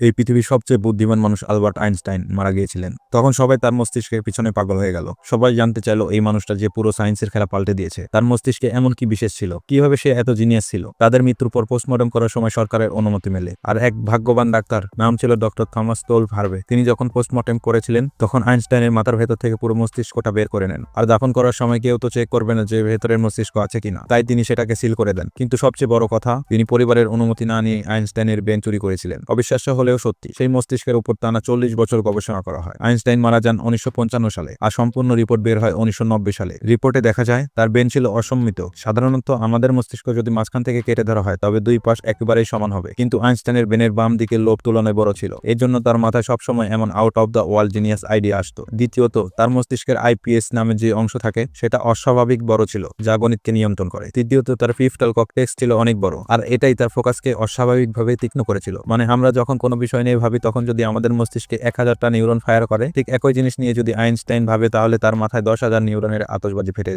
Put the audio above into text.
এই পৃথিবীর সবচেয়ে বুদ্ধিমান মানুষ আলবার্ট আইনস্টাইন মারা গিয়েছিলেন। তখন সবাই তার মস্তিষ্কের পিছনে পাগল হয়ে গেল। সবাই জানতে চাইলো এই মানুষটা যে পুরো সায়েন্সের খেলা পাল্টে দিয়েছে। তার মস্তিষ্কে এমন কি বিশেষ ছিল? কীভাবে সে এত জিনিয়াস ছিল? তাদের মৃত্যুর পর পোস্টমর্টম করার সময় সরকারের অনুমতি মেলে। আর এক ভাগ্যবান ডাক্তার, নাম ছিল ডক্টর থমাস তোল ভার্বে তিনি যখন পোস্টমর্টম করেছিলেন, তখন আইনস্টাইনের মাথার ভেতর থেকে পুরো মস্তিষ্কটা বের করে নেন। আর দাফন করার সময় কেউ তো চেক করবে না যে ভেতরের মস্তিষ্ক আছে কিনা তাই তিনি সেটাকে সিল করে দেন। কিন্তু সবচেয়ে বড় কথা, তিনি পরিবারের অনুমতি না নিয়ে আইনস্টাইনের ব্রেন চুরি করেছিলেন। অবিশ্বাস্য হলেও সত্যি, সেই মস্তিষ্কের উপর টানা চল্লিশ বছর গবেষণা করা হয়। আইনস্টাইন মারা যান উনিশশো সালে আর সম্পূর্ণ রিপোর্ট বের হয় উনিশশো সালে। রিপোর্টে দেখা যায়, তার ব্রেন ছিল অসম্মিত। সাধারণত আমাদের মস্তিষ্ক যদি মাঝখান থেকে কেটে ধরা হয়, তবে দুই পাশ একেবারেই সমান হবে। কিন্তু আইনস্টাইনের ব্রেনের বাম দিকের লোভ তুলনায় বড় ছিল। এর জন্য তার মাথায় সবসময় এমন out of the world genius idea আসতো। দ্বিতীয়ত, তার মস্তিষ্কের আইপিএস নামে যে অংশ থাকে, সেটা অস্বাভাবিক বড় ছিল, যা গণিতকে নিয়ন্ত্রণ করে। তৃতীয়ত, তার ফিফটাল ককটেক্স ছিল অনেক বড়, আর এটাই তার ফোকাসকে অস্বাভাবিকভাবে তীক্ষ্ণ করেছিল। মানে আমরা যখন কোনো বিষয় নিয়ে ভাবি, তখন যদি আমাদের মস্তিষ্কে এক হাজারটা নিউরন ফায়ার করে, ঠিক একই জিনিস নিয়ে যদি আইনস্টাইন ভাবে, তাহলে তার মাথায় দশ হাজার নিউরনের আতসবাজি ফেটে